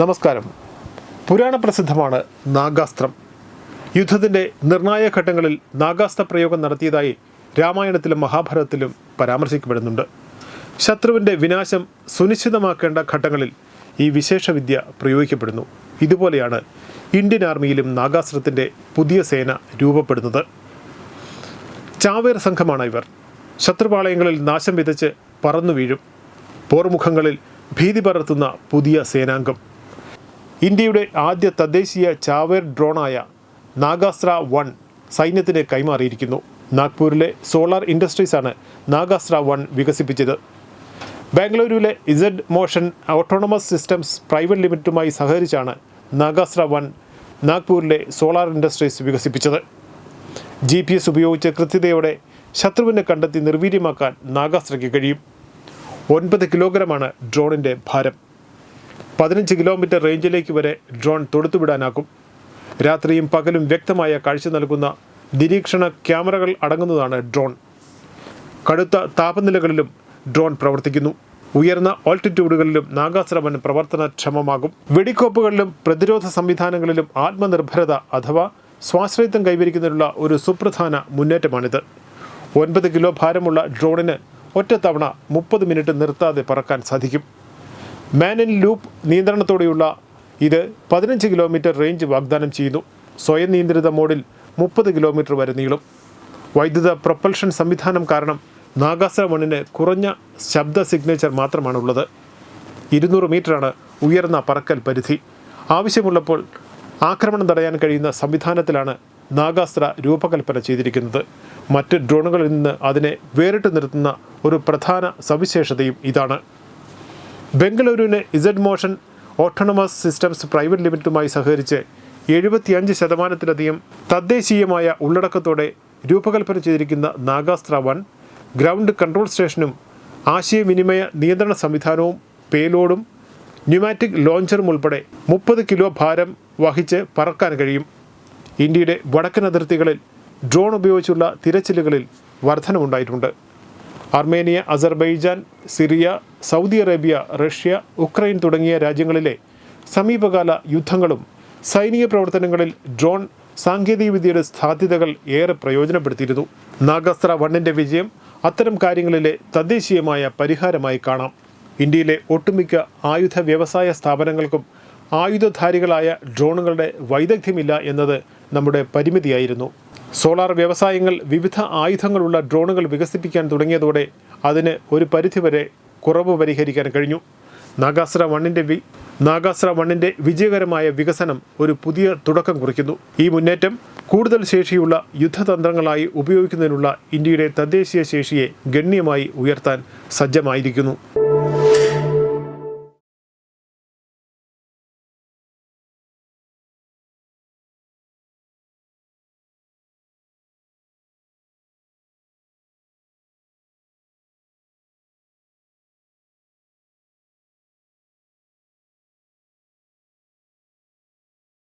നമസ്കാരം. പുരാണ പ്രസിദ്ധമാണ് നാഗാസ്ത്രം. യുദ്ധത്തിന്റെ നിർണായക ഘട്ടങ്ങളിൽ നാഗാസ്ത്ര പ്രയോഗം നടത്തിയതായി രാമായണത്തിലും മഹാഭാരതത്തിലും പരാമർശിക്കപ്പെടുന്നുണ്ട്. ശത്രുവിന്റെ വിനാശം സുനിശ്ചിതമാക്കേണ്ട ഘട്ടങ്ങളിൽ ഈ വിശേഷവിദ്യ പ്രയോഗിക്കപ്പെടുന്നു. ഇതുപോലെയാണ് ഇന്ത്യൻ ആർമിയിലും നാഗാസ്ത്രത്തിന്റെ പുതിയ സേന രൂപപ്പെടുന്നത്. ചാവേർ സംഘമാണ് ഇവർ. ശത്രുപാളയങ്ങളിൽ നാശം വിതച്ച് പറന്നു വീഴും പോർമുഖങ്ങളിൽ ഭീതി പരത്തുന്ന പുതിയ സേനാംഗം. ഇന്ത്യയുടെ ആദ്യ തദ്ദേശീയ ചാവേർ ഡ്രോണായ നാഗാസ്ത്ര വൺ സൈന്യത്തിന് കൈമാറിയിരിക്കുന്നു. നാഗ്പൂരിലെ സോളാർ ഇൻഡസ്ട്രീസാണ് നാഗാസ്ത്ര വൺ വികസിപ്പിച്ചത്. ബാംഗ്ലൂരുവിലെ Z motion autonomous systems private ലിമിറ്റഡുമായി സഹകരിച്ചാണ് നാഗാസ്ത്ര വൺ നാഗ്പൂരിലെ സോളാർ ഇൻഡസ്ട്രീസ് വികസിപ്പിച്ചത്. ജി പി എസ് ഉപയോഗിച്ച് കൃത്യതയോടെ ശത്രുവിനെ കണ്ടെത്തി നിർവീര്യമാക്കാൻ നാഗാസ്ത്രയ്ക്ക് കഴിയും. ഒൻപത് കിലോഗ്രാമാണ് ഡ്രോണിന്റെ ഭാരം. പതിനഞ്ച് കിലോമീറ്റർ റേഞ്ചിലേക്ക് വരെ ഡ്രോൺ തൊടുത്തുവിടാനാക്കും. രാത്രിയും പകലും വ്യക്തമായ കാഴ്ച നൽകുന്ന നിരീക്ഷണ ക്യാമറകൾ അടങ്ങുന്നതാണ് ഡ്രോൺ. കടുത്ത താപനിലകളിലും ഡ്രോൺ പ്രവർത്തിക്കുന്നു. ഉയർന്ന ഓൾട്ടിറ്റ്യൂഡുകളിലും നാഗാശ്രമൻ പ്രവർത്തനക്ഷമമാകും. വെടിക്കോപ്പുകളിലും പ്രതിരോധ സംവിധാനങ്ങളിലും ആത്മനിർഭരത അഥവാ സ്വാശ്രയത്വം കൈവരിക്കുന്നതിനുള്ള ഒരു സുപ്രധാന മുന്നേറ്റമാണിത്. ഒൻപത് കിലോ ഭാരമുള്ള ഡ്രോണിന് ഒറ്റത്തവണ മുപ്പത് മിനിറ്റ് നിർത്താതെ പറക്കാൻ സാധിക്കും. മാൻ ലൂപ്പ് നിയന്ത്രണത്തോടെയുള്ള ഇത് പതിനഞ്ച് കിലോമീറ്റർ റേഞ്ച് വാഗ്ദാനം ചെയ്യുന്നു. സ്വയം നിയന്ത്രിത മോഡിൽ മുപ്പത് കിലോമീറ്റർ വരെ നീളും. വൈദ്യുത പ്രൊപ്പൽഷൻ സംവിധാനം കാരണം നാഗാസ്ര മണ്ണിന് കുറഞ്ഞ ശബ്ദ സിഗ്നേച്ചർ മാത്രമാണുള്ളത്. ഇരുന്നൂറ് മീറ്ററാണ് ഉയർന്ന പറക്കൽ പരിധി. ആവശ്യമുള്ളപ്പോൾ ആക്രമണം തടയാൻ കഴിയുന്ന സംവിധാനത്തിലാണ് നാഗാസ്ത്ര രൂപകൽപ്പന ചെയ്തിരിക്കുന്നത്. മറ്റ് ഡ്രോണുകളിൽ നിന്ന് അതിനെ വേറിട്ട് നിർത്തുന്ന ഒരു പ്രധാന സവിശേഷതയും ഇതാണ്. ബംഗളൂരുവിന് Z motion autonomous systems private ലിമിറ്റഡുമായി സഹകരിച്ച് എഴുപത്തിയഞ്ച് ശതമാനത്തിലധികം തദ്ദേശീയമായ ഉള്ളടക്കത്തോടെ രൂപകൽപ്പന ചെയ്തിരിക്കുന്ന നാഗാസ്ത്ര വൺ ഗ്രൗണ്ട് കൺട്രോൾ സ്റ്റേഷനും ആശയവിനിമയ നിയന്ത്രണ സംവിധാനവും പേലോഡും ന്യൂമാറ്റിക് ലോഞ്ചറും ഉൾപ്പെടെ മുപ്പത് കിലോ ഭാരം വഹിച്ച് പറക്കാൻ കഴിയും. ഇന്ത്യയുടെ വടക്കൻ അതിർത്തികളിൽ ഡ്രോൺ ഉപയോഗിച്ചുള്ള തിരച്ചിലുകളിൽ വർധനമുണ്ടായിട്ടുണ്ട്. Armenia Azerbaijan Syria Saudi Arabia Russia Ukraine തുടങ്ങിയ രാജ്യങ്ങളിലെ സമീപകാല യുദ്ധങ്ങളും സൈനിക പ്രവർത്തനങ്ങളിൽ ഡ്രോൺ സാങ്കേതികവിദ്യയുടെ സാധ്യതകൾ ഏറെ പ്രയോജനപ്പെടുത്തിയിരുന്നു. നാഗസ്ത്ര വണ്ണിന്റെ വിജയം അത്തരം കാര്യങ്ങളിലെ തദ്ദേശീയമായ പരിഹാരമായി കാണാം. ഇന്ത്യയിലെ ഒട്ടുമിക്ക ആയുധ വ്യവസായ സ്ഥാപനങ്ങൾക്കും ആയുധധാരികളായ ഡ്രോണുകളുടെ വൈദഗ്ധ്യമില്ല എന്നത് നമ്മുടെ പരിമിതിയായിരുന്നു. സോളാർ വ്യവസായങ്ങൾ വിവിധ ആയുധങ്ങളുള്ള ഡ്രോണുകൾ വികസിപ്പിക്കാൻ തുടങ്ങിയതോടെ അതിന് ഒരു പരിധിവരെ കുറവ് പരിഹരിക്കാൻ കഴിഞ്ഞു. നാഗാസ്ര വണ്ണിന്റെ വി നാഗാസ്ര വണ്ണിന്റെ വിജയകരമായ വികസനം ഒരു പുതിയ തുടക്കം കുറിക്കുന്നു. ഈ മുന്നേറ്റം കൂടുതൽ ശേഷിയുള്ള യുദ്ധതന്ത്രങ്ങളായി ഉപയോഗിക്കുന്നതിനുള്ള ഇന്ത്യയുടെ തദ്ദേശീയ ശേഷിയെ ഗണ്യമായി ഉയർത്താൻ സജ്ജമായിരിക്കുന്നു.